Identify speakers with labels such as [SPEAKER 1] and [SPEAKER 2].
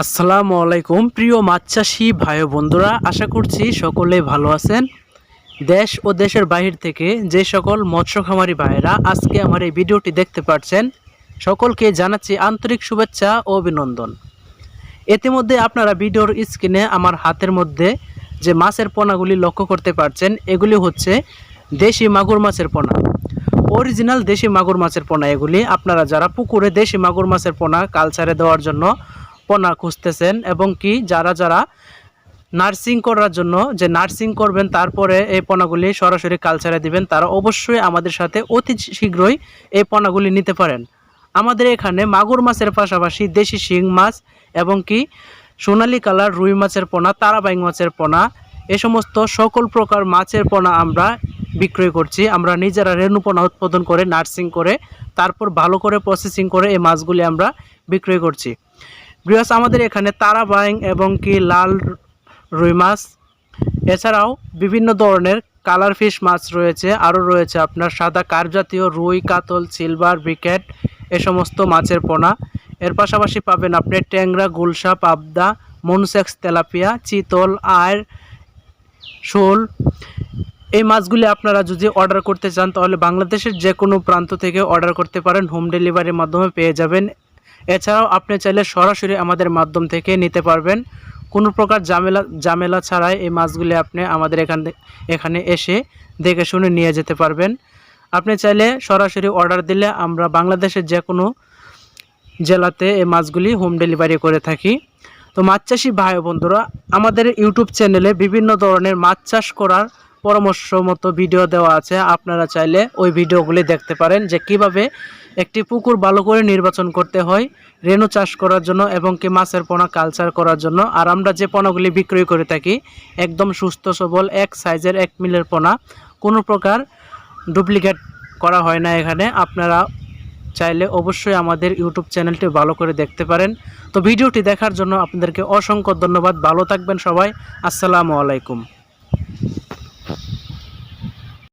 [SPEAKER 1] আসসালামু আলাইকুম, প্রিয় মাছ চাষি ভাই বন্ধুরা, আশা করছি সকলে ভালো আছেন। দেশ ও দেশের বাহির থেকে যে সকল মৎস্য খামারি ভাইয়েরা আজকে আমার এই ভিডিওটি দেখতে পাচ্ছেন সকলকে জানাচ্ছি আন্তরিক শুভেচ্ছা ও অভিনন্দন। ইতিমধ্যে আপনারা ভিডিওর স্ক্রিনে আমার হাতের মধ্যে যে মাছের পোনাগুলি লক্ষ্য করতে পারছেন, এগুলি হচ্ছে দেশি মাগুর মাছের পোনা। অরিজিনাল দেশি মাগুর মাছের পোনা এগুলি, আপনারা যারা পুকুরে দেশি মাগুর মাছের পোনা, কালচারে দেওয়ার জন্য পোনা খুঁজতেছেন এবং কি যারা যারা নার্সিং করার জন্য যে নার্সিং করবেন তারপরে এই পোনাগুলি সরাসরি কালচারে দিবেন, তারা অবশ্যই আমাদের সাথে অতি শীঘ্রই এই পোনাগুলি নিতে পারেন। আমাদের এখানে মাগুর মাছের পাশাপাশি দেশি শিং মাছ এবং কি সোনালী কালার রুই মাছের পোনা তারাবাইং মাছের পোনা এ সমস্ত সকল প্রকার মাছের পোনা আমরা বিক্রয় করছি। আমরা নিজেরা রেণু পোনা উৎপাদন করে, নার্সিং করে, তারপর ভালো করে প্রসেসিং করে এই মাছগুলি আমরা বিক্রয় করছি। বৃহস আমাদের এখানে তারাবাইং এবং কি লাল রুই মাছ। এছাড়াও বিভিন্ন ধরনের কালার ফিশ মাছ রয়েছে, আরও রয়েছে আপনার সাদা কার জাতীয় রুই, কাতল, সিলভার ব্রিকেট এ সমস্ত মাছের পোনা। এর পাশাপাশি পাবেন আপনি ট্যাংরা, গুলশা, পাবদা, মনুসেক্স, তেলাপিয়া, চিতল আয়ের শোল। এই মাছগুলি আপনারা যদি অর্ডার করতে চান তাহলে বাংলাদেশের যে কোনো প্রান্ত থেকে অর্ডার করতে পারেন। হোম ডেলিভারির মাধ্যমে পেয়ে যাবেন। এছাড়াও আপনি চাইলে সরাসরি আমাদের মাধ্যম থেকে নিতে পারবেন। কোনো প্রকার ঝামেলা ঝামেলা ছাড়াই এই মাছগুলি আপনি আমাদের এখান এখানে এসে দেখে শুনে নিয়ে যেতে পারবেন। আপনি চাইলে সরাসরি অর্ডার দিলে আমরা বাংলাদেশের যে কোনো জেলাতে এই মাছগুলি হোম ডেলিভারি করে থাকি। তো মাছ চাষি ভাই বন্ধুরা, আমাদের ইউটিউব চ্যানেলে বিভিন্ন ধরনের মাছ চাষ করার পরামর্শ মতো ভিডিও দেওয়া আছে। আপনারা চাইলে ওই ভিডিওগুলি দেখতে পারেন যে কীভাবে একটি পুকুর ভালো করে নির্বাচন করতে হয়, রেণু চাষ করার জন্য এবং কি মাছের পোনা কালচার করার জন্য। আর আমরা যে পোনাগুলি বিক্রয় করে থাকি, একদম সুস্থ, সবল, এক সাইজের এক মিলের পোনা, কোনো প্রকার ডুপ্লিকেট করা হয় না এখানে। আপনারা চাইলে অবশ্যই আমাদের ইউটিউব চ্যানেলটি ভালো করে দেখতে পারেন। তো ভিডিওটি দেখার জন্য আপনাদেরকে অসংখ্য ধন্যবাদ। ভালো থাকবেন সবাই। আসসালামু আলাইকুম।